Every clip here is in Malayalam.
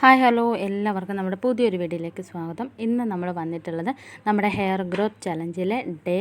Hi hello. എല്ലാവർക്കും നമ്മുടെ പുതിയൊരു വീഡിയോയിലേക്ക് സ്വാഗതം. ഇന്ന് നമ്മൾ വന്നിട്ടുള്ളത് നമ്മുടെ ഹെയർ ഗ്രോത്ത് ചലഞ്ചിലെ ഡേ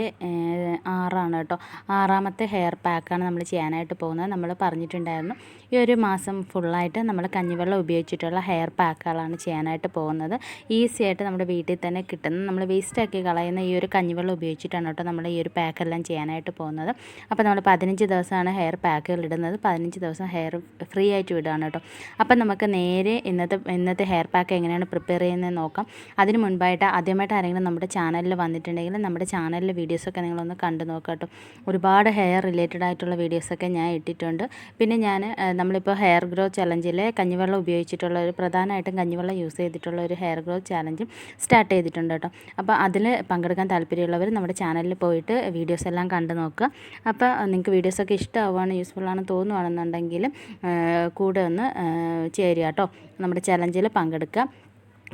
ആറാണ് കേട്ടോ. ആറാമത്തെ ഹെയർ പാക്കാണ് നമ്മൾ ചെയ്യാനായിട്ട് പോകുന്നത്. നമ്മൾ പറഞ്ഞിട്ടുണ്ടായിരുന്നു ഈ ഒരു മാസം ഫുള്ളായിട്ട് നമ്മൾ കഞ്ഞിവെള്ളം ഉപയോഗിച്ചിട്ടുള്ള ഹെയർ പാക്കുകളാണ് ചെയ്യാനായിട്ട് പോകുന്നത്. ഈസി ആയിട്ട് നമ്മുടെ വീട്ടിൽ തന്നെ കിട്ടുന്ന നമ്മൾ വേസ്റ്റാക്കി കളയുന്ന ഈ ഒരു കഞ്ഞിവെള്ളം ഉപയോഗിച്ചിട്ടാണ് കേട്ടോ നമ്മൾ ഈ ഒരു പാക്കെല്ലാം ചെയ്യാനായിട്ട് പോകുന്നത്. അപ്പോൾ നമ്മൾ പതിനഞ്ച് ദിവസമാണ് ഹെയർ പാക്കുകൾ ഇടുന്നത്. പതിനഞ്ച് ദിവസം ഹെയർ ഫ്രീ ആയിട്ട് വിടുകയാണ് കേട്ടോ. അപ്പോൾ നമുക്ക് നേരെ ഇന്നത്തെ ഇന്നത്തെ ഹെയർ പാക്ക് എങ്ങനെയാണ് പ്രിപ്പയർ ചെയ്യുന്നത് നോക്കാം. അതിന് മുൻപായിട്ട് ആദ്യമായിട്ട് ആരെങ്കിലും നമ്മുടെ ചാനലിൽ വന്നിട്ടുണ്ടെങ്കിൽ നമ്മുടെ ചാനലിലെ വീഡിയോസൊക്കെ നിങ്ങളൊന്ന് കണ്ടു നോക്കാം കേട്ടോ. ഒരുപാട് ഹെയർ റിലേറ്റഡ് ആയിട്ടുള്ള വീഡിയോസൊക്കെ ഞാൻ ഇട്ടിട്ടുണ്ട്. പിന്നെ ഞാൻ നമ്മളിപ്പോൾ ഹെയർ ഗ്രോ ചലഞ്ചിൽ കഞ്ഞിവെള്ളം ഉപയോഗിച്ചിട്ടുള്ള ഒരു പ്രധാനമായിട്ടും കഞ്ഞിവെള്ളം യൂസ് ചെയ്തിട്ടുള്ള ഒരു ഹെയർ ഗ്രോ ചലഞ്ചും സ്റ്റാർട്ട് ചെയ്തിട്ടുണ്ട് കേട്ടോ. അപ്പോൾ അതിൽ പങ്കെടുക്കാൻ താല്പര്യമുള്ളവർ നമ്മുടെ ചാനലിൽ പോയിട്ട് വീഡിയോസ് എല്ലാം കണ്ടു നോക്കുക. അപ്പോൾ നിങ്ങൾക്ക് വീഡിയോസൊക്കെ ഇഷ്ടമാവുകയാണ് ആണെന്ന് തോന്നുകയാണെന്നുണ്ടെങ്കിൽ കൂടെ ഒന്ന് ചേരുക കേട്ടോ. നമ്മുടെ ചലഞ്ചിൽ പങ്കെടുക്കുക.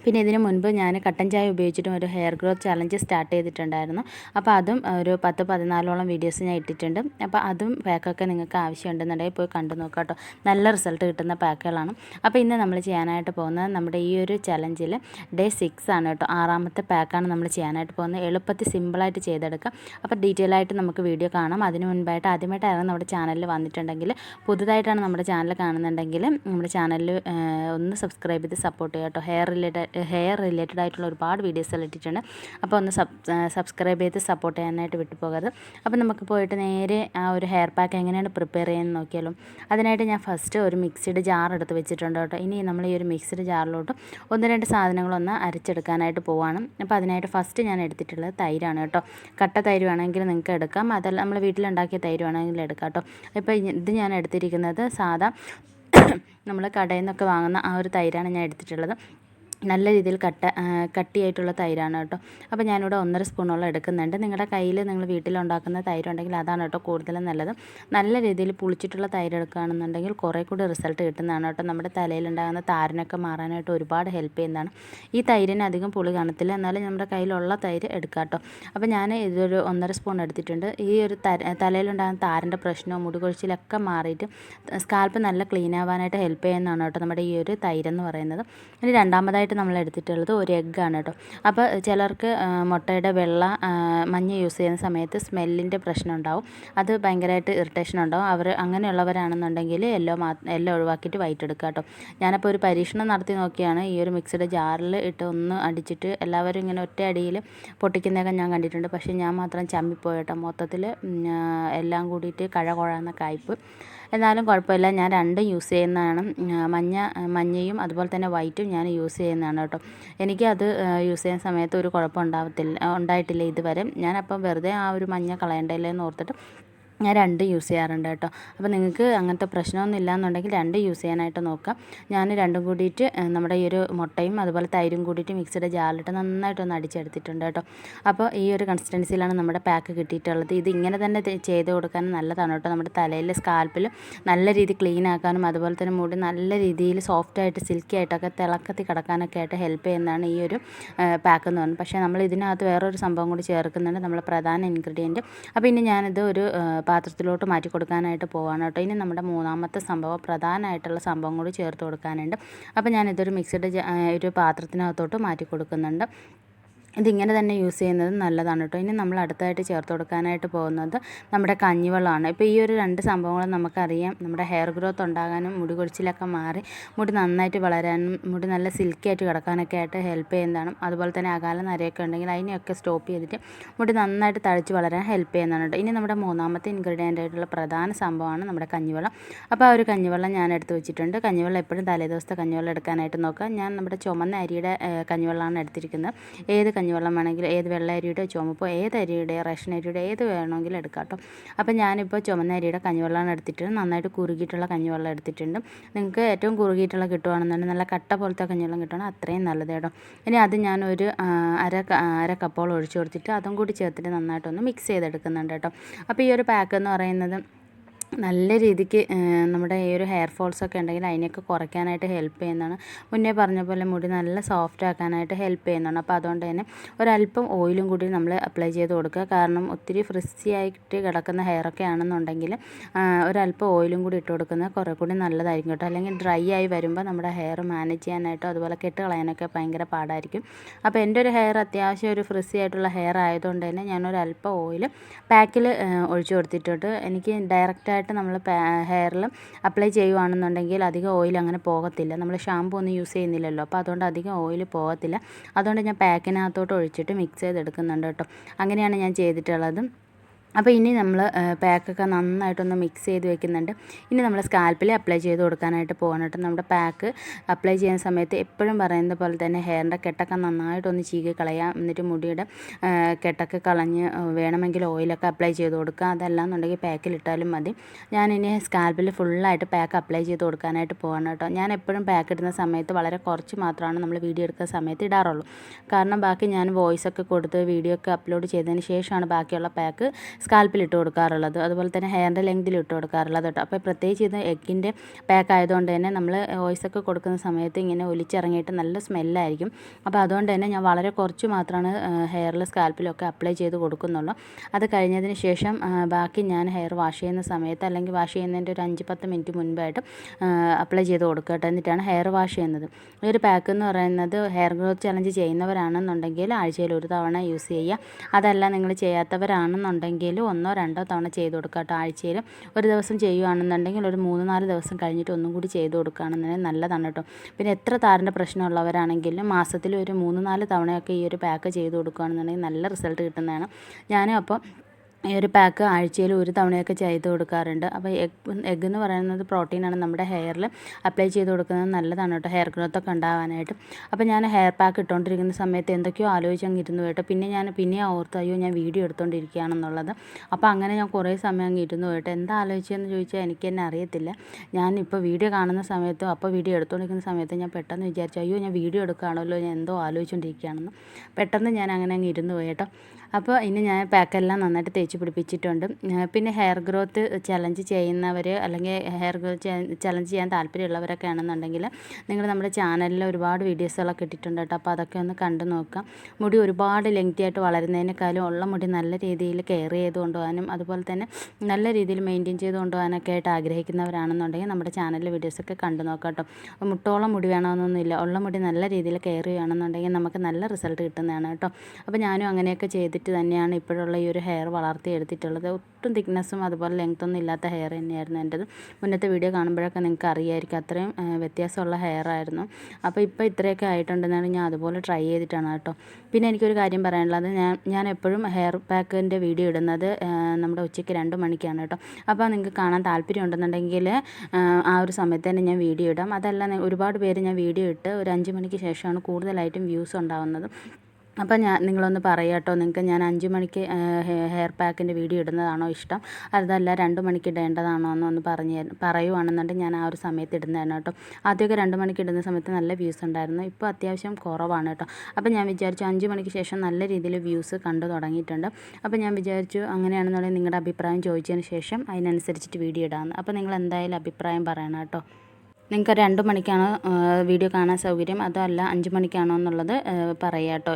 പിന്നെ ഇതിന് മുൻപ് ഞാൻ കട്ടൻ ചായ ഉപയോഗിച്ചിട്ടും ഒരു ഹെയർ ഗ്രോത്ത് ചലഞ്ച് സ്റ്റാർട്ട് ചെയ്തിട്ടുണ്ടായിരുന്നു. അപ്പോൾ അതും ഒരു പത്ത് പതിനാലോളം വീഡിയോസ് ഞാൻ ഇട്ടിട്ടുണ്ട്. അപ്പോൾ അതും പാക്കൊക്കെ നിങ്ങൾക്ക് ആവശ്യമുണ്ടെന്നുണ്ടെങ്കിൽ പോയി കണ്ടു നോക്കാം കേട്ടോ. നല്ല റിസൾട്ട് കിട്ടുന്ന പാക്കുകളാണ് അപ്പോൾ ഇന്ന് നമ്മൾ ചെയ്യാനായിട്ട് പോകുന്നത് നമ്മുടെ ഈ ഒരു ചലഞ്ചിൽ ഡേ സിക്സ് ആണ് കേട്ടോ. ആറാമത്തെ പാക്കാണ് നമ്മൾ ചെയ്യാനായിട്ട് പോകുന്നത്. എളുപ്പത്തിൽ സിമ്പിളായിട്ട് ചെയ്തെടുക്കാം. അപ്പോൾ ഡീറ്റെയിൽ ആയിട്ട് നമുക്ക് വീഡിയോ കാണാം. അതിന് മുൻപായിട്ട് ആദ്യമായിട്ടാണ് നമ്മുടെ ചാനലിൽ വന്നിട്ടുണ്ടെങ്കിൽ പുതുതായിട്ടാണ് നമ്മുടെ ചാനൽ കാണുന്നുണ്ടെങ്കിൽ നമ്മുടെ ചാനലിൽ ഒന്ന് സബ്സ്ക്രൈബ് ചെയ്ത് സപ്പോർട്ട് ചെയ്യാം കേട്ടോ. ഹെയർ റിലേറ്റഡ് ഹെയർ റിലേറ്റഡ് ആയിട്ടുള്ള ഒരുപാട് വീഡിയോസ് ഇട്ടിട്ടുണ്ട്. അപ്പോൾ ഒന്ന് സബ് സബ്സ്ക്രൈബ് ചെയ്ത് സപ്പോർട്ട് ചെയ്യാനായിട്ട് വിട്ടു പോകരുത് അപ്പോൾ നമുക്ക് പോയിട്ട് നേരെ ആ ഒരു ഹെയർ പാക്ക് എങ്ങനെയാണ് പ്രിപ്പയർ ചെയ്യുന്നത് നോക്കിയാലും. അതിനായിട്ട് ഞാൻ ഫസ്റ്റ് ഒരു മിക്സിഡ് ജാർ എടുത്ത് വെച്ചിട്ടുണ്ട് കേട്ടോ. ഇനി നമ്മൾ ഈ ഒരു മിക്സിഡ് ജാറിലോട്ട് ഒന്ന് രണ്ട് സാധനങ്ങളൊന്ന് അരച്ചെടുക്കാനായിട്ട് പോവാണ്. അപ്പോൾ അതിനായിട്ട് ഫസ്റ്റ് ഞാൻ എടുത്തിട്ടുള്ളത് തൈരാണ് കേട്ടോ. കട്ട തൈര് വേണമെങ്കിൽ നിങ്ങൾക്ക് എടുക്കാം. അതല്ല നമ്മൾ വീട്ടിലുണ്ടാക്കിയ തൈര് വേണമെങ്കിൽ എടുക്കാം കേട്ടോ. ഇപ്പോൾ ഇത് ഞാൻ എടുത്തിരിക്കുന്നത് സാധാ നമ്മൾ കടയിൽ നിന്നൊക്കെ വാങ്ങുന്ന ആ ഒരു തൈരാണ് ഞാൻ എടുത്തിട്ടുള്ളത്. നല്ല രീതിയിൽ കട്ട കട്ടിയായിട്ടുള്ള തൈരാണ് കേട്ടോ. അപ്പോൾ ഞാനിവിടെ ഒന്നര സ്പൂണോളം എടുക്കുന്നുണ്ട്. നിങ്ങളുടെ കയ്യിൽ നിങ്ങൾ വീട്ടിലുണ്ടാക്കുന്ന തൈര് ഉണ്ടെങ്കിൽ അതാണ് കേട്ടോ കൂടുതലും നല്ലത്. നല്ല രീതിയിൽ പുളിച്ചിട്ടുള്ള തൈര് എടുക്കുകയാണെന്നുണ്ടെങ്കിൽ കുറേ കൂടി റിസൾട്ട് കിട്ടുന്നതാണ് കേട്ടോ. നമ്മുടെ തലയിലുണ്ടാകുന്ന താരനൊക്കെ മാറാനായിട്ട് ഒരുപാട് ഹെൽപ്പ് ചെയ്യുന്നതാണ്. ഈ തൈരിന് അധികം പുളി കാണത്തില്ല. എന്നാലും നമ്മുടെ കയ്യിലുള്ള തൈര് എടുക്കാം കേട്ടോ. അപ്പോൾ ഞാൻ ഇതൊരു ഒന്നര സ്പൂൺ എടുത്തിട്ടുണ്ട്. ഈ ഒരു തലയിലുണ്ടാകുന്ന താരന്റെ പ്രശ്നവും മുടികൊഴിച്ചിലൊക്കെ മാറിയിട്ട് സ്കാൽപ്പ് നല്ല ക്ലീൻ ആവാനായിട്ട് ഹെൽപ്പ് ചെയ്യുന്നതാണ് കേട്ടോ നമ്മുടെ ഈ ഒരു തൈരെന്ന് പറയുന്നത്. ഇനി രണ്ടാമതായിട്ട് നമ്മൾ എടുത്തിട്ടുള്ളത് ഒരു എഗ്ഗാണ് കേട്ടോ. അപ്പോൾ ചിലർക്ക് മുട്ടയുടെ വെള്ള മഞ്ഞ യൂസ് ചെയ്യുന്ന സമയത്ത് സ്മെല്ലിന്റെ പ്രശ്നം ഉണ്ടാവും. അത് ഭയങ്കരമായിട്ട് ഇറിറ്റേഷൻ ഉണ്ടാവും. അവർ അങ്ങനെയുള്ളവരാണെന്നുണ്ടെങ്കിൽ എല്ലോ മാ എല്ലാം ഒഴിവാക്കിയിട്ട് വൈറ്റ് എടുക്കുക കേട്ടോ. ഞാനപ്പോൾ ഒരു പരീക്ഷണം നടത്തി നോക്കിയാണ്. ഈ ഒരു മിക്സിയുടെ ജാറിൽ ഇട്ട് ഒന്ന് അടിച്ചിട്ട് എല്ലാവരും ഇങ്ങനെ ഒറ്റ അടിയിൽ പൊട്ടിക്കുന്നതൊക്കെ ഞാൻ കണ്ടിട്ടുണ്ട്. പക്ഷേ ഞാൻ മാത്രം ചമ്മിപ്പോയി കേട്ടോ. മൊത്തത്തിൽ എല്ലാം കൂടിയിട്ട് കഴ കുഴന്ന കായ്പ് എന്നാലും കുഴപ്പമില്ല. ഞാൻ രണ്ടും യൂസ് ചെയ്യുന്നതാണ്. മഞ്ഞ മഞ്ഞയും അതുപോലെ തന്നെ വൈറ്റും ഞാൻ യൂസ് ചെയ്യുന്നതാണ് കേട്ടോ. എനിക്ക് അത് യൂസ് ചെയ്യുന്ന സമയത്ത് ഒരു കുഴപ്പം ഉണ്ടാവത്തില്ല ഉണ്ടായിട്ടില്ല ഇതുവരെ. ഞാനപ്പം വെറുതെ ആ ഒരു മഞ്ഞ കളയണ്ടല്ലേ എന്ന് ഓർത്തിട്ട് ഞാൻ രണ്ട് യൂസ് ചെയ്യാറുണ്ട് കേട്ടോ. അപ്പോൾ നിങ്ങൾക്ക് അങ്ങനത്തെ പ്രശ്നമൊന്നും ഇല്ലയെന്നുണ്ടെങ്കിൽ രണ്ട് യൂസ് ചെയ്യാനായിട്ട് നോക്കാം. ഞാൻ രണ്ടും കൂടിയിട്ട് നമ്മുടെ ഈ ഒരു മുട്ടയും അതുപോലെ തൈരും കൂടിയിട്ട് മിക്സിയുടെ ജാറിലിട്ട് നന്നായിട്ടൊന്ന് അടിച്ചെടുത്തിട്ടുണ്ട് കേട്ടോ. അപ്പോൾ ഈ ഒരു കൺസിസ്റ്റൻസിയിലാണ് നമ്മുടെ പാക്ക് കിട്ടിയിട്ടുള്ളത്. ഇത് ഇങ്ങനെ തന്നെ ചെയ്ത് കൊടുക്കാൻ നല്ലതാണ് കേട്ടോ. നമ്മുടെ തലയിൽ സ്കാൽപ്പിൽ നല്ല രീതിയിൽ ക്ലീൻ ആക്കാനും അതുപോലെ തന്നെ മുടി നല്ല രീതിയിൽ സോഫ്റ്റ് ആയിട്ട് സിൽക്കി ആയിട്ടൊക്കെ തിളക്കത്തി കിടക്കാനൊക്കെ ആയിട്ട് ഹെൽപ്പ് ചെയ്യുന്നതാണ് ഈ ഒരു പാക്ക് എന്ന് പറയുന്നത്. പക്ഷേ നമ്മൾ ഇതിനകത്ത് വേറൊരു സംഭവം കൂടി ചേർക്കുന്നുണ്ട്. നമ്മൾ പ്രധാന ഇൻഗ്രീഡിയന്റ്. അപ്പോൾ ഇനി ഞാനിത് ഒരു പാത്രത്തിലോട്ട് മാറ്റി കൊടുക്കാനായിട്ട് പോവാണ് കേട്ടോ. ഇനി നമ്മുടെ മൂന്നാമത്തെ സംഭവം പ്രധാനമായിട്ടുള്ള സംഭവം കൂടി ചേർത്ത് കൊടുക്കാനുണ്ട്. അപ്പോൾ ഞാനിതൊരു മിക്സിഡ് ഒരു പാത്രത്തിനകത്തോട്ട് മാറ്റി കൊടുക്കുന്നുണ്ട്. ഇതിങ്ങനെ തന്നെ യൂസ് ചെയ്യുന്നത് നല്ലതാണ് കേട്ടോ. ഇനി നമ്മൾ അടുത്തായിട്ട് ചേർത്ത് കൊടുക്കാനായിട്ട് പോകുന്നത് നമ്മുടെ കഞ്ഞിവെള്ളമാണ്. ഇപ്പോൾ ഈ ഒരു രണ്ട് സംഭവങ്ങളും നമുക്കറിയാം. നമ്മുടെ ഹെയർ ഗ്രോത്ത് ഉണ്ടാകാനും മുടി കൊഴിച്ചിലൊക്കെ മാറി മുടി നന്നായിട്ട് വളരാനും മുടി നല്ല സിൽക്കി ആയിട്ട് കിടക്കാനൊക്കെ ആയിട്ട് ഹെൽപ്പ് ചെയ്യുന്നതാണ്. അതുപോലെ തന്നെ അകാല നരയൊക്കെ ഉണ്ടെങ്കിൽ അതിനെയൊക്കെ സ്റ്റോപ്പ് ചെയ്തിട്ട് മുടി നന്നായിട്ട് തഴച്ച് വളരാൻ ഹെൽപ്പ് ചെയ്യുന്നതാണ് കേട്ടോ. ഇനി നമ്മുടെ മൂന്നാമത്തെ ഇൻഗ്രീഡിയന്റ് ആയിട്ടുള്ള പ്രധാന സംഭവമാണ് നമ്മുടെ കഞ്ഞിവെള്ളം. അപ്പോൾ ആ ഒരു കഞ്ഞിവെള്ളം ഞാൻ എടുത്ത് വെച്ചിട്ടുണ്ട്. കഞ്ഞിവെള്ളം എപ്പോഴും തലേദിവസത്തെ കഞ്ഞിവെള്ളം എടുക്കാനായിട്ട് നോക്കുക. ഞാൻ നമ്മുടെ ചുമന്ന അരിയുടെ കഞ്ഞിവെള്ളമാണ് എടുത്തിരിക്കുന്നത്. ഏത് കഞ്ഞിവെള്ളം വേണമെങ്കിൽ ഏത് വെള്ള അരിയുടെ ചുമപ്പോ ഏത് അരിയുടെ റേഷൻ അരിയുടെ ഏത് വേണമെങ്കിലും എടുക്കാം കേട്ടോ. അപ്പോൾ ഞാനിപ്പോൾ ചുമന്ന അരിയുടെ കഞ്ഞിവെള്ളമാണ് എടുത്തിട്ടുണ്ട്. നന്നായിട്ട് കുറുകിയിട്ടുള്ള കഞ്ഞിവെള്ളം എടുത്തിട്ടുണ്ട്. നിങ്ങൾക്ക് ഏറ്റവും കുറുകിയിട്ടുള്ള കിട്ടുവാണെന്നുണ്ടെങ്കിൽ നല്ല കട്ട പോലത്തെ കഞ്ഞിവെള്ളം കിട്ടണം അത്രയും നല്ലത് കേട്ടോ. ഇനി അത് ഞാനൊരു അര അര കപ്പോളം ഒഴിച്ചു കൊടുത്തിട്ട് അതും കൂടി ചേർത്തിട്ട് നന്നായിട്ടൊന്ന് മിക്സ് ചെയ്തെടുക്കുന്നുണ്ട് കേട്ടോ. അപ്പോൾ ഈ ഒരു പാക്ക് എന്ന് പറയുന്നത് നല്ല രീതിക്ക് നമ്മുടെ ഈ ഒരു ഹെയർ ഫോൾസൊക്കെ ഉണ്ടെങ്കിൽ അതിനെയൊക്കെ കുറയ്ക്കാനായിട്ട് ഹെൽപ്പ് ചെയ്യുന്നതാണ്. മുന്നേ പറഞ്ഞ പോലെ മുടി നല്ല സോഫ്റ്റ് ആക്കാനായിട്ട് ഹെൽപ്പ് ചെയ്യുന്നതാണ്. അപ്പോൾ അതുകൊണ്ട് തന്നെ ഒരല്പം ഓയിലും കൂടി നമ്മൾ അപ്ലൈ ചെയ്ത് കൊടുക്കുക. കാരണം ഒത്തിരി ഫ്രിസി ആയിട്ട് കിടക്കുന്ന ഹെയറൊക്കെ ആണെന്നുണ്ടെങ്കിൽ ഒരല്പം ഓയിലും കൂടി ഇട്ട് കൊടുക്കുന്നത് കുറേ കൂടി നല്ലതായിരിക്കും കേട്ടോ. അല്ലെങ്കിൽ ഡ്രൈ ആയി വരുമ്പോൾ നമ്മുടെ ഹെയർ മാനേജ് ചെയ്യാനായിട്ടോ അതുപോലെ കെട്ട് കളയാനൊക്കെ ഭയങ്കര പാടായിരിക്കും. അപ്പോൾ എന്റെ ഒരു ഹെയർ അത്യാവശ്യം ഒരു ഫ്രിസ്സി ആയിട്ടുള്ള ഹെയർ ആയതുകൊണ്ട് തന്നെ ഞാനൊരല്പം ഓയിൽ പാക്കിൽ ഒഴിച്ചു കൊടുത്തിട്ടുണ്ട്. എനിക്ക് ഡയറക്റ്റായിട്ട് ആയിട്ട് നമ്മൾ ഹെയറിൽ അപ്ലൈ ചെയ്യുവാണെന്നുണ്ടെങ്കിൽ അധികം ഓയിൽ അങ്ങനെ പോകത്തില്ല. നമ്മൾ ഷാമ്പു ഒന്നും യൂസ് ചെയ്യുന്നില്ലല്ലോ. അപ്പോൾ അതുകൊണ്ട് അധികം ഓയിൽ പോകത്തില്ല. അതുകൊണ്ട് ഞാൻ പാക്കിനകത്തോട്ട് ഒഴിച്ചിട്ട് മിക്സ് ചെയ്തെടുക്കുന്നുണ്ട് കേട്ടോ. അങ്ങനെയാണ് ഞാൻ ചെയ്തിട്ടുള്ളത്. അപ്പോൾ ഇനി നമ്മൾ പാക്കൊക്കെ നന്നായിട്ടൊന്ന് മിക്സ് ചെയ്ത് വെക്കുന്നുണ്ട്. ഇനി നമ്മൾ സ്കാൽപ്പിൽ അപ്ലൈ ചെയ്ത് കൊടുക്കാനായിട്ട് പോകണം കേട്ടോ. നമ്മുടെ പാക്ക് അപ്ലൈ ചെയ്യുന്ന സമയത്ത് എപ്പോഴും പറയുന്ന പോലെ തന്നെ ഹെയറിന്റെ കെട്ടൊക്കെ നന്നായിട്ടൊന്ന് ചീകി കളയാം. എന്നിട്ട് മുടിയുടെ കെട്ടൊക്കെ കളഞ്ഞ് വേണമെങ്കിൽ ഓയിലൊക്കെ അപ്ലൈ ചെയ്ത് കൊടുക്കുക. അതല്ലാന്നുണ്ടെങ്കിൽ പാക്കിലിട്ടാലും മതി. ഞാൻ ഇനി സ്കാൽപ്പിൽ ഫുള്ളായിട്ട് പാക്ക് അപ്ലൈ ചെയ്ത് കൊടുക്കാനായിട്ട് പോകണം കേട്ടോ. ഞാൻ എപ്പോഴും പാക്ക് ഇടുന്ന സമയത്ത് വളരെ കുറച്ച് മാത്രമാണ് നമ്മൾ വീഡിയോ എടുക്കുന്ന സമയത്ത് ഇടാറുള്ളൂ. കാരണം ബാക്കി ഞാൻ വോയിസ് ഒക്കെ കൊടുത്ത് വീഡിയോ ഒക്കെ അപ്ലോഡ് ചെയ്തതിന് ശേഷമാണ് ബാക്കിയുള്ള പാക്ക് സ്കാൽപ്പിൽ ഇട്ട് കൊടുക്കാറുള്ളത്. അതുപോലെ തന്നെ ഹെയറിന്റെ ലെങ്തിൽ ഇട്ട് കൊടുക്കാറുള്ളത് കേട്ടോ. അപ്പോൾ പ്രത്യേകിച്ച് ഇത് എഗ്ഗിന്റെ പാക്ക് ആയതുകൊണ്ട് തന്നെ നമ്മൾ വോയിസ് ഒക്കെ കൊടുക്കുന്ന സമയത്ത് ഇങ്ങനെ ഒലിച്ചിറങ്ങിയിട്ട് നല്ല സ്മെല്ലായിരിക്കും അപ്പോൾ അതുകൊണ്ട് തന്നെ ഞാൻ വളരെ കുറച്ച് മാത്രമാണ് ഹെയറിൽ സ്കാൽപ്പിലൊക്കെ അപ്ലൈ ചെയ്ത് കൊടുക്കുന്നുള്ളൂ. അത് കഴിഞ്ഞതിന് ശേഷം ബാക്കി ഞാൻ ഹെയർ വാഷ് ചെയ്യുന്ന സമയത്ത് അല്ലെങ്കിൽ വാഷ് ചെയ്യുന്നതിന്റെ ഒരു അഞ്ച് പത്ത് മിനിറ്റ് മുൻപായിട്ട് അപ്ലൈ ചെയ്ത് കൊടുക്കുക കേട്ടോ. എന്നിട്ടാണ് ഹെയർ വാഷ് ചെയ്യുന്നത്. ഈ ഒരു പാക്ക് എന്ന് പറയുന്നത് ഹെയർ ഗ്രോത്ത് ചലഞ്ച് ചെയ്യുന്നവരാണെന്നുണ്ടെങ്കിൽ ആഴ്ചയിൽ ഒരു തവണ യൂസ് ചെയ്യുക. അതല്ല നിങ്ങൾ ചെയ്യാത്തവരാണെന്നുണ്ടെങ്കിൽ ഒന്നോ രണ്ടോ തവണ ചെയ്ത് കൊടുക്കുക കേട്ടോ. ആഴ്ചയിൽ ഒരു ദിവസം ചെയ്യുകയാണെന്നുണ്ടെങ്കിൽ ഒരു മൂന്ന് നാല് ദിവസം കഴിഞ്ഞിട്ട് ഒന്നും കൂടി ചെയ്ത് കൊടുക്കുകയാണെന്നുണ്ടെങ്കിൽ നല്ലതാണ് കേട്ടോ. പിന്നെ എത്ര താരന്റെ പ്രശ്നമുള്ളവരാണെങ്കിലും മാസത്തിൽ ഒരു മൂന്ന് നാല് തവണയൊക്കെ ഈ ഒരു പാക്ക് ചെയ്ത് കൊടുക്കുകയാണെന്നുണ്ടെങ്കിൽ നല്ല റിസൾട്ട് കിട്ടുന്നതാണ്. ഞാനും അപ്പോൾ ഈ ഒരു പാക്ക് ആഴ്ചയിൽ ഒരു തവണയൊക്കെ ചെയ്ത് കൊടുക്കാറുണ്ട്. അപ്പോൾ എഗ് എഗ്ഗ് എന്ന് പറയുന്നത് പ്രോട്ടീനാണ് നമ്മുടെ ഹെയറിൽ അപ്ലൈ ചെയ്ത് കൊടുക്കുന്നത് നല്ലതാണ് കേട്ടോ ഹെയർ ഗ്രോത്ത് ഒക്കെ ഉണ്ടാവാനായിട്ട്. അപ്പോൾ ഞാൻ ഹെയർ പാക്ക് ഇട്ടുകൊണ്ടിരിക്കുന്ന സമയത്ത് എന്തൊക്കെയോ ആലോചിച്ച് അങ്ങ് ഇരുന്നു കേട്ടോ. പിന്നെ ഞാൻ പിന്നെ ഓർത്ത് അയ്യോ ഞാൻ വീഡിയോ എടുത്തുകൊണ്ടിരിക്കുകയാണെന്നുള്ളത് അപ്പോൾ അങ്ങനെ ഞാൻ കുറേ സമയം അങ്ങ് ഇരുന്നു പോയിട്ട് എന്താ ആലോചിച്ചതെന്ന് ചോദിച്ചാൽ എനിക്ക് തന്നെ അറിയത്തില്ല. ഞാനിപ്പോൾ വീഡിയോ കാണുന്ന സമയത്തും അപ്പോൾ വീഡിയോ എടുത്തുകൊണ്ടിരിക്കുന്ന സമയത്ത് ഞാൻ പെട്ടെന്ന് വിചാരിച്ചു അയ്യോ ഞാൻ വീഡിയോ എടുക്കുകയാണല്ലോ ഞാൻ എന്തോ ആലോചിച്ചുകൊണ്ടിരിക്കുകയാണെന്ന് പെട്ടെന്ന് ഞാൻ അങ്ങനെ അങ്ങ് ഇരുന്നു പോയി കേട്ടോ. അപ്പോൾ ഇനി ഞാൻ പാക്കെല്ലാം നന്നായിട്ട് തേച്ച് പിടിപ്പിച്ചിട്ടുണ്ട്. പിന്നെ ഹെയർ ഗ്രോത്ത് ചലഞ്ച് ചെയ്യുന്നവർ അല്ലെങ്കിൽ ഹെയർ ഗ്രോത്ത് ചലഞ്ച് ചെയ്യാൻ താല്പര്യമുള്ളവരൊക്കെ ആണെന്നുണ്ടെങ്കിൽ നിങ്ങൾ നമ്മുടെ ചാനലിൽ ഒരുപാട് വീഡിയോസുകളൊക്കെ ഇട്ടിട്ടുണ്ട് കേട്ടോ. അപ്പോൾ അതൊക്കെ ഒന്ന് കണ്ടു നോക്കാം. മുടി ഒരുപാട് ലെങ്തി ആയിട്ട് വളരുന്നതിനേക്കാളും ഉള്ള മുടി നല്ല രീതിയിൽ കെയർ ചെയ്ത് കൊണ്ടുപോകാനും അതുപോലെ തന്നെ നല്ല രീതിയിൽ മെയിന്റെയിൻ ചെയ്ത് കൊണ്ടുപോകാനൊക്കെ ആയിട്ട് ആഗ്രഹിക്കുന്നവരാണെന്നുണ്ടെങ്കിൽ നമ്മുടെ ചാനലിലെ വീഡിയോസൊക്കെ കണ്ടു നോക്കാം കേട്ടോ. മുട്ടോളം മുടി വേണമെന്നൊന്നുമില്ല. ഉള്ള മുടി നല്ല രീതിയിൽ കെയർ ചെയ്യുകയാണെന്നുണ്ടെങ്കിൽ നമുക്ക് നല്ല റിസൾട്ട് കിട്ടുന്നതാണ് കേട്ടോ. അപ്പോൾ ഞാനും അങ്ങനെയൊക്കെ ചെയ്തിട്ട് വെച്ചിട്ട് തന്നെയാണ് ഇപ്പോഴുള്ള ഈ ഒരു ഹെയർ വളർത്തിയെടുത്തിട്ടുള്ളത് ഒട്ടും തിക്നെസ്സും അതുപോലെ ലെങ്ത്തൊന്നും ഇല്ലാത്ത ഹെയർ തന്നെയായിരുന്നു എന്റെത്. മുന്നത്തെ വീഡിയോ കാണുമ്പോഴൊക്കെ നിങ്ങൾക്ക് അറിയായിരിക്കും അത്രയും വ്യത്യാസമുള്ള ഹെയർ ആയിരുന്നു. അപ്പോൾ ഇപ്പോൾ ഇത്രയൊക്കെ ആയിട്ടുണ്ടെന്നാണ് ഞാൻ അതുപോലെ ട്രൈ ചെയ്തിട്ടാണ് കേട്ടോ. പിന്നെ എനിക്കൊരു കാര്യം പറയാനുള്ളത്. ഞാൻ ഞാൻ എപ്പോഴും ഹെയർ പാക്കിന്റെ വീഡിയോ ഇടുന്നത് നമ്മുടെ ഉച്ചയ്ക്ക് രണ്ട് മണിക്കാണ് കേട്ടോ. അപ്പോൾ നിങ്ങൾക്ക് കാണാൻ താല്പര്യം ഉണ്ടെന്നുണ്ടെങ്കിൽ ആ ഒരു സമയത്ത് തന്നെ ഞാൻ വീഡിയോ ഇടാം. അതല്ല ഒരുപാട് പേര് ഞാൻ വീഡിയോ ഇട്ട് ഒരു അഞ്ച് മണിക്ക് ശേഷമാണ് കൂടുതലായിട്ടും വ്യൂസ് ഉണ്ടാവുന്നത്. അപ്പോൾ ഞാൻ നിങ്ങളൊന്ന് പറയുക കേട്ടോ. നിങ്ങൾക്ക് ഞാൻ അഞ്ച് മണിക്ക് ഹെയർ പാക്കിന്റെ വീഡിയോ ഇടുന്നതാണോ ഇഷ്ടം? അതല്ല രണ്ട് മണിക്ക് ഇടേണ്ടതാണോ എന്നൊന്ന് പറഞ്ഞ് പറയുവാണെന്നുണ്ടെങ്കിൽ ഞാൻ ആ ഒരു സമയത്ത് ഇടുന്നതാണ് കേട്ടോ. ആദ്യമൊക്കെ രണ്ട് മണിക്ക് ഇടുന്ന സമയത്ത് നല്ല വ്യൂസ് ഉണ്ടായിരുന്നു. ഇപ്പോൾ അത്യാവശ്യം കുറവാണ് കേട്ടോ. അപ്പം ഞാൻ വിചാരിച്ചു അഞ്ച് മണിക്ക് ശേഷം നല്ല രീതിയിൽ വ്യൂസ് കണ്ടു തുടങ്ങിയിട്ടുണ്ട്. അപ്പം ഞാൻ വിചാരിച്ചു അങ്ങനെയാണെന്നുണ്ടെങ്കിൽ നിങ്ങളുടെ അഭിപ്രായം ചോദിച്ചതിന് ശേഷം അതിനനുസരിച്ചിട്ട് വീഡിയോ ഇടാമെന്ന്. അപ്പോൾ നിങ്ങൾ എന്തായാലും അഭിപ്രായം പറയണം കേട്ടോ. നിങ്ങൾക്ക് രണ്ട് മണിക്കാണ് വീഡിയോ കാണാൻ സൗകര്യം. അതല്ല അഞ്ച് മണിക്കാണോ എന്നുള്ളത് പറയുക കേട്ടോ.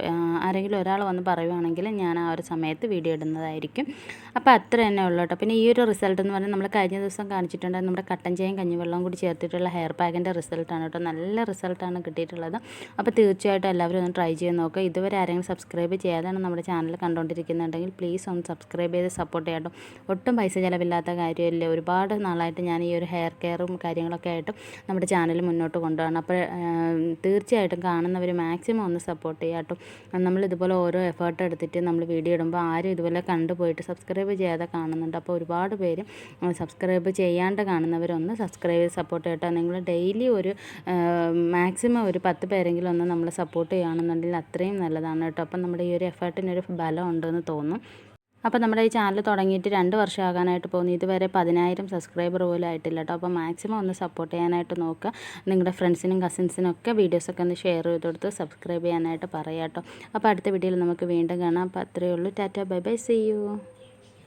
ആരെങ്കിലും ഒരാൾ വന്ന് പറയുവാണെങ്കിൽ ഞാൻ ആ ഒരു സമയത്ത് വീഡിയോ ഇടുന്നതായിരിക്കും. അപ്പോൾ അത്ര തന്നെ ഉള്ളൂ കേട്ടോ. പിന്നെ ഈ ഒരു റിസൾട്ട് എന്ന് പറഞ്ഞാൽ നമ്മൾ കഴിഞ്ഞ ദിവസം കാണിച്ചിട്ടുണ്ട് നമ്മുടെ കട്ടൻ ചായയും കഞ്ഞിവെള്ളവും കൂടി ചേർത്തിട്ടുള്ള ഹെയർ പാക്കിന്റെ റിസൾട്ടാണ് കേട്ടോ. നല്ല റിസൾട്ടാണ് കിട്ടിയിട്ടുള്ളത്. അപ്പോൾ തീർച്ചയായിട്ടും എല്ലാവരും ഒന്ന് ട്രൈ ചെയ്ത് നോക്കുക ഇതുവരെ ആരെങ്കിലും സബ്സ്ക്രൈബ് ചെയ്യാതാണ് നമ്മുടെ ചാനൽ കണ്ടുകൊണ്ടിരിക്കുന്നുണ്ടെങ്കിൽ പ്ലീസ് ഒന്ന് സബ്സ്ക്രൈബ് ചെയ്ത് സപ്പോർട്ട് ചെയ്യാം കേട്ടോ ഒട്ടും പൈസ ചിലവില്ലാത്ത കാര്യമില്ല. ഒരുപാട് നാളായിട്ട് ഞാൻ ഈ ഒരു ഹെയർ കെയറും കാര്യങ്ങളൊക്കെ ആയിട്ട് നമ്മുടെ ചാനൽ മുന്നോട്ട് കൊണ്ടുപോകണം അപ്പോൾ തീർച്ചയായിട്ടും കാണുന്നവർ മാക്സിമം ഒന്ന് സപ്പോർട്ട് ചെയ്യുക കേട്ടോ. നമ്മൾ ഇതുപോലെ ഓരോ എഫേർട്ട് എടുത്തിട്ട് നമ്മൾ വീഡിയോ ഇടുമ്പോൾ ആരും ഇതുപോലെ കണ്ടുപോയിട്ട് സബ്സ്ക്രൈബ് ചെയ്യാതെ കാണുന്നുണ്ട്. അപ്പോൾ ഒരുപാട് പേര് സബ്സ്ക്രൈബ് ചെയ്യാണ്ട് കാണുന്നവരൊന്ന് സബ്സ്ക്രൈബ് സപ്പോർട്ട് ചെയ്യട്ടോ. നിങ്ങൾ ഡെയിലി ഒരു മാക്സിമം ഒരു പത്ത് പേരെങ്കിലും ഒന്ന് നമ്മൾ സപ്പോർട്ട് ചെയ്യുകയാണെന്നുണ്ടെങ്കിൽ അത്രയും നല്ലതാണ് കേട്ടോ. അപ്പം നമ്മുടെ ഈ ഒരു എഫേർട്ടിനൊരു ബലം ഉണ്ടെന്ന് തോന്നും. അപ്പോൾ നമ്മുടെ ഈ ചാനൽ തുടങ്ങിയിട്ട് രണ്ട് വർഷം ആകാനായിട്ട് പോകുന്നു. ഇതുവരെ പതിനായിരം സബ്സ്ക്രൈബർ പോലും ആയിട്ടില്ല കേട്ടോ. അപ്പോൾ മാക്സിമം ഒന്ന് സപ്പോർട്ട് ചെയ്യാനായിട്ട് നോക്കുക. നിങ്ങളുടെ ഫ്രണ്ട്സിനും കസിൻസിനും ഒക്കെ വീഡിയോസൊക്കെ ഒന്ന് ഷെയർ ചെയ്ത് കൊടുത്ത് സബ്സ്ക്രൈബ് ചെയ്യാനായിട്ട് പറയാം കേട്ടോ. അപ്പോൾ അടുത്ത വീഡിയോയിൽ നമുക്ക് വീണ്ടും കാണാം. അപ്പോൾ അത്രയേ ഉള്ളൂ. Tata bye bye. See you